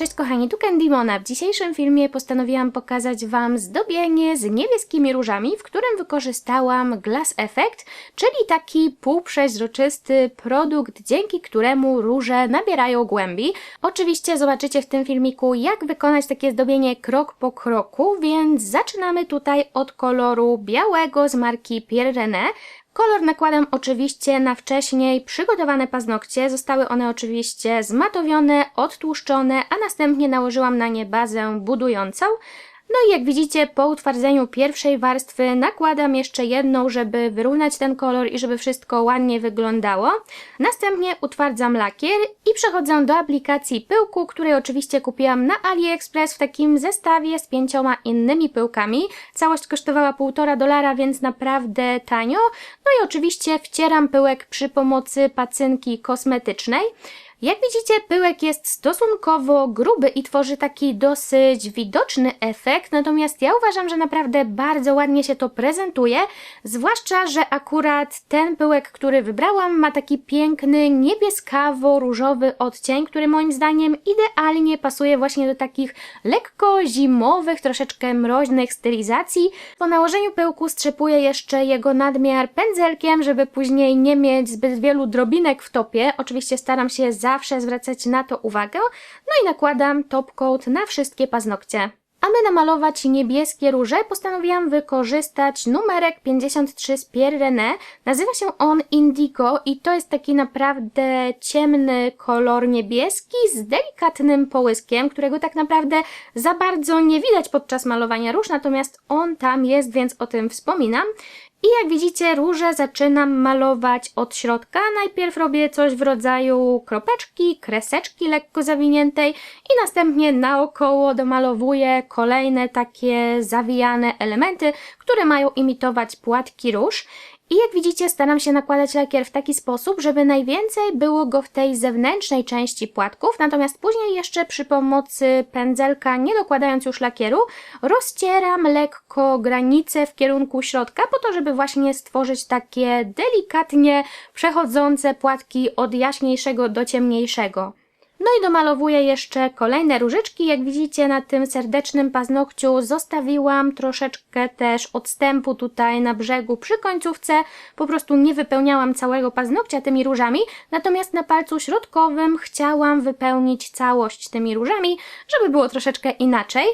Cześć kochani, tu Candymona. W dzisiejszym filmie postanowiłam pokazać Wam zdobienie z niebieskimi różami, w którym wykorzystałam Glass Effect, czyli taki półprzeźroczysty produkt, dzięki któremu róże nabierają głębi. Oczywiście zobaczycie w tym filmiku, jak wykonać takie zdobienie krok po kroku, więc zaczynamy tutaj od koloru białego z marki Pierre René. Kolor nakładam oczywiście na wcześniej przygotowane paznokcie. Zostały one oczywiście zmatowione, odtłuszczone, a następnie nałożyłam na nie bazę budującą. No i jak widzicie, po utwardzeniu pierwszej warstwy nakładam jeszcze jedną, żeby wyrównać ten kolor i żeby wszystko ładnie wyglądało. Następnie utwardzam lakier i przechodzę do aplikacji pyłku, której oczywiście kupiłam na AliExpress w takim zestawie z pięcioma innymi pyłkami. Całość kosztowała 1,5 dolara, więc naprawdę tanio. No i oczywiście wcieram pyłek przy pomocy pacynki kosmetycznej. Jak widzicie, pyłek jest stosunkowo gruby i tworzy taki dosyć widoczny efekt, natomiast ja uważam, że naprawdę bardzo ładnie się to prezentuje, zwłaszcza, że akurat ten pyłek, który wybrałam, ma taki piękny niebieskawo-różowy odcień, który moim zdaniem idealnie pasuje właśnie do takich lekko zimowych, troszeczkę mroźnych stylizacji. Po nałożeniu pyłku strzepuję jeszcze jego nadmiar pędzelkiem, żeby później nie mieć zbyt wielu drobinek w topie. Oczywiście staram się za zawsze zwracać na to uwagę. No i nakładam top coat na wszystkie paznokcie. Aby namalować niebieskie róże, postanowiłam wykorzystać numerek 53 z Pierre René. Nazywa się on Indigo i to jest taki naprawdę ciemny kolor niebieski z delikatnym połyskiem, którego tak naprawdę za bardzo nie widać podczas malowania róż, natomiast on tam jest, więc o tym wspominam. I jak widzicie, róże zaczynam malować od środka. Najpierw robię coś w rodzaju kropeczki, kreseczki lekko zawiniętej i następnie naokoło domalowuję kolejne takie zawijane elementy, które mają imitować płatki róż. I jak widzicie, staram się nakładać lakier w taki sposób, żeby najwięcej było go w tej zewnętrznej części płatków, natomiast później jeszcze przy pomocy pędzelka, nie dokładając już lakieru, rozcieram lekko granice w kierunku środka, po to, żeby właśnie stworzyć takie delikatnie przechodzące płatki od jaśniejszego do ciemniejszego. No i domalowuję jeszcze kolejne różyczki. Jak widzicie na tym serdecznym paznokciu zostawiłam troszeczkę też odstępu tutaj na brzegu przy końcówce. Po prostu nie wypełniałam całego paznokcia tymi różami, natomiast na palcu środkowym chciałam wypełnić całość tymi różami, żeby było troszeczkę inaczej.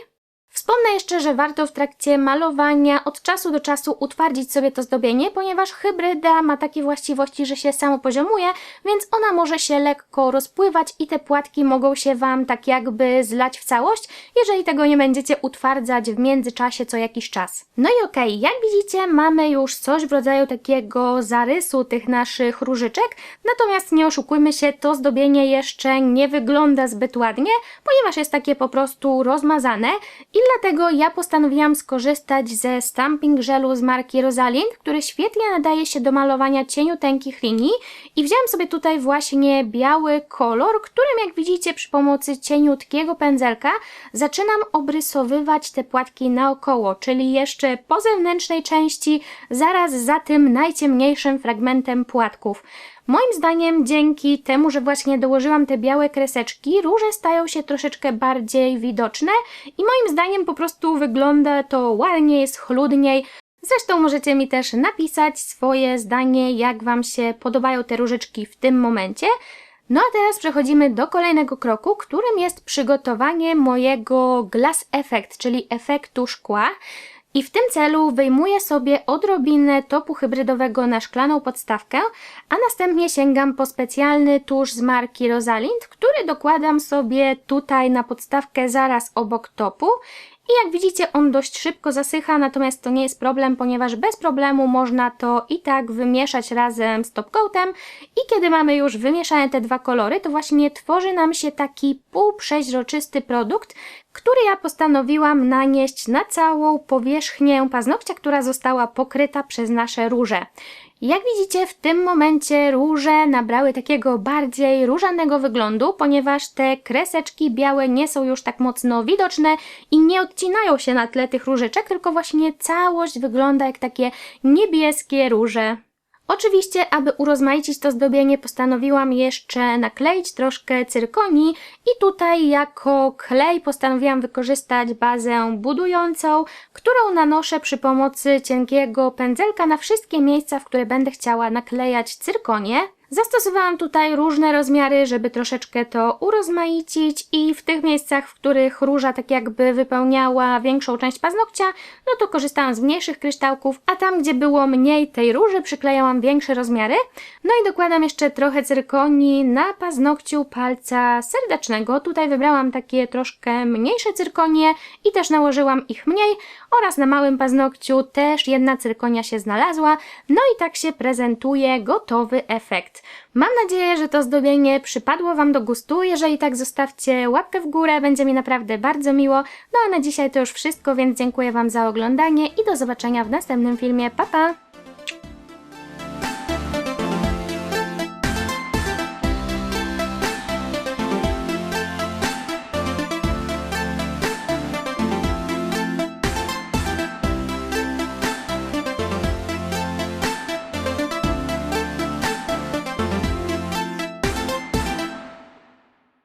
Wspomnę jeszcze, że warto w trakcie malowania od czasu do czasu utwardzić sobie to zdobienie, ponieważ hybryda ma takie właściwości, że się samo poziomuje, więc ona może się lekko rozpływać i te płatki mogą się Wam tak jakby zlać w całość, jeżeli tego nie będziecie utwardzać w międzyczasie co jakiś czas. No i okej, okay, jak widzicie mamy już coś w rodzaju takiego zarysu tych naszych różyczek, natomiast nie oszukujmy się, to zdobienie jeszcze nie wygląda zbyt ładnie, ponieważ jest takie po prostu rozmazane dlatego ja postanowiłam skorzystać ze stamping żelu z marki Rosalind, który świetnie nadaje się do malowania cieniuteńkich linii i wziąłem sobie tutaj właśnie biały kolor, którym jak widzicie przy pomocy cieniutkiego pędzelka zaczynam obrysowywać te płatki naokoło, czyli jeszcze po zewnętrznej części, zaraz za tym najciemniejszym fragmentem płatków. Moim zdaniem dzięki temu, że właśnie dołożyłam te białe kreseczki, róże stają się troszeczkę bardziej widoczne i moim zdaniem po prostu wygląda to ładniej, jest chludniej. Zresztą możecie mi też napisać swoje zdanie, jak Wam się podobają te różyczki w tym momencie. No a teraz przechodzimy do kolejnego kroku, którym jest przygotowanie mojego glass effect, czyli efektu szkła. I w tym celu wyjmuję sobie odrobinę topu hybrydowego na szklaną podstawkę, a następnie sięgam po specjalny tusz z marki Rosalind, który dokładam sobie tutaj na podstawkę zaraz obok topu. I jak widzicie on dość szybko zasycha, natomiast to nie jest problem, ponieważ bez problemu można to i tak wymieszać razem z top i kiedy mamy już wymieszane te dwa kolory, to właśnie tworzy nam się taki półprzeźroczysty produkt, który ja postanowiłam nanieść na całą powierzchnię paznokcia, która została pokryta przez nasze róże. Jak widzicie, w tym momencie róże nabrały takiego bardziej różanego wyglądu, ponieważ te kreseczki białe nie są już tak mocno widoczne i nie odcinają się na tle tych różyczek, tylko właśnie całość wygląda jak takie niebieskie róże. Oczywiście, aby urozmaicić to zdobienie, postanowiłam jeszcze nakleić troszkę cyrkonii i tutaj jako klej postanowiłam wykorzystać bazę budującą, którą nanoszę przy pomocy cienkiego pędzelka na wszystkie miejsca, w które będę chciała naklejać cyrkonię. Zastosowałam tutaj różne rozmiary, żeby troszeczkę to urozmaicić i w tych miejscach, w których róża tak jakby wypełniała większą część paznokcia, no to korzystałam z mniejszych kryształków, a tam, gdzie było mniej tej róży, przyklejałam większe rozmiary. No i dokładam jeszcze trochę cyrkonii na paznokciu palca serdecznego. Tutaj wybrałam takie troszkę mniejsze cyrkonie i też nałożyłam ich mniej oraz na małym paznokciu też jedna cyrkonia się znalazła. No i tak się prezentuje gotowy efekt. Mam nadzieję, że to zdobienie przypadło Wam do gustu. Jeżeli tak, zostawcie łapkę w górę, będzie mi naprawdę bardzo miło. No a na dzisiaj to już wszystko, więc dziękuję Wam za oglądanie i do zobaczenia w następnym filmie. Pa pa!